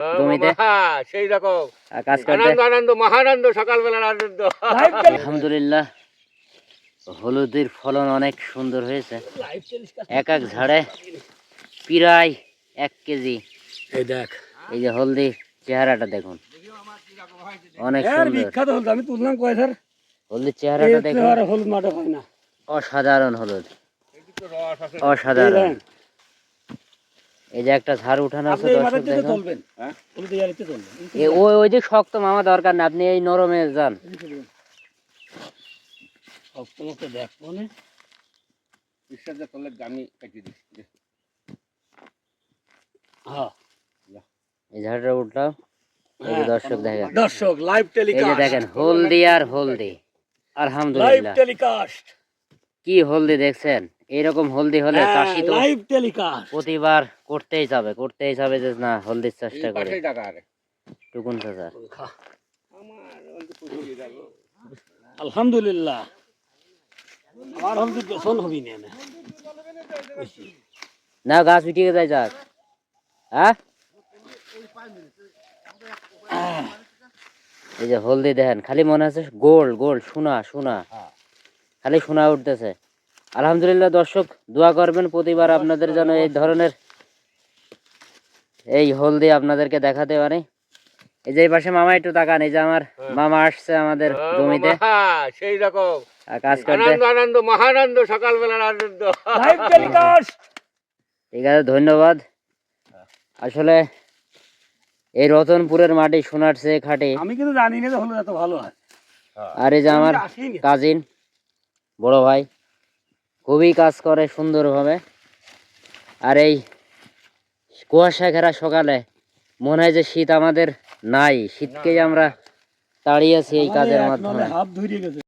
জমিতে হ্যাঁ সেই রকম কাজ করতে আনন্দ আনন্দ মহানন্দ সকালবেলার আনন্দ। আলহামদুলিল্লাহ হলুদের ফলন অনেক সুন্দর হয়েছে। এক এক ঝাড়ে প্রায় এক কেজি। এই দেখ। এই যে হলদি চেহারাটা দেখুন। অনেক বিখ্যাত হলুদ আমি তুললাম কয় স্যার হলদির চেহারাটা দেখুন। হলুদ মাঠে হয় না। অসাধারণ হলুদ। অসাধারণ। এই যে একটা ঝাড় উঠানো আছে দর্শক দেখুন। তুলবেন হ্যাঁ? ওই ওই যে শক্ত মামা দরকার না আপনি এই নরমে যান। বিশ্বাসে করলে দিচ্ছি হ্যাঁ। এই ঝাড়টা উঠলাম এই যে দর্শক দেখেন। দর্শক লাইভ এই যে দেখেন হলদি আর হলদি। লাইভ আলহামদুলিল্লাহ। টেলিকাস্ট কি হলদি দেখছেন? এইরকম হলদি হলে হ্যাঁ, চাষি তো লাইভ টেলিকাস্ট প্রতিবার করতেই যাবে করতেই যাবে যে না হলদির চাষটা করে। টাকা আরে। টুকুন চাচা আলহামদুলিল্লাহ। আমার হলদি পেছন হবি না না। না গাছ উঠিয়ে যায় যাক। হ্যাঁ? এই যে হলদি দেখেন খালি মনে আছে গোল গোল সোনা সোনা। খালি সোনা উঠতেছে। আলহামদুলিল্লাহ দর্শক দোয়া করবেন প্রতিবার আপনাদের যেন এই ধরনের এই হলদি আপনাদেরকে দেখাতে পারে। এই যে এই পাশে মামা একটু তাকান এই যে আমার মামা আসছে আমাদের জমিতে। হ্যাঁ সেই রকম। কাজ করতে আনন্দ মহানন্দ সকালবেলার আনন্দ। লাইভ টেলিকাস্ট ঠিক আছে ধন্যবাদ। আসলে এই রতনপুরের মাটি সোনার চেয়ে খাটে। আমি কিন্তু জানি না যে হলুদ এত ভালো হয়। আর এই যে আমার কাজিন বড় ভাই খুবই কাজ করে সুন্দরভাবে। আর এই কুয়াশা ঘেরা সকালে মনে হয় যে শীত আমাদের নাই শীতকেই আমরা তাড়িয়েছি এই কাজের মাধ্যমে। হাত ধরিয়ে গেছে।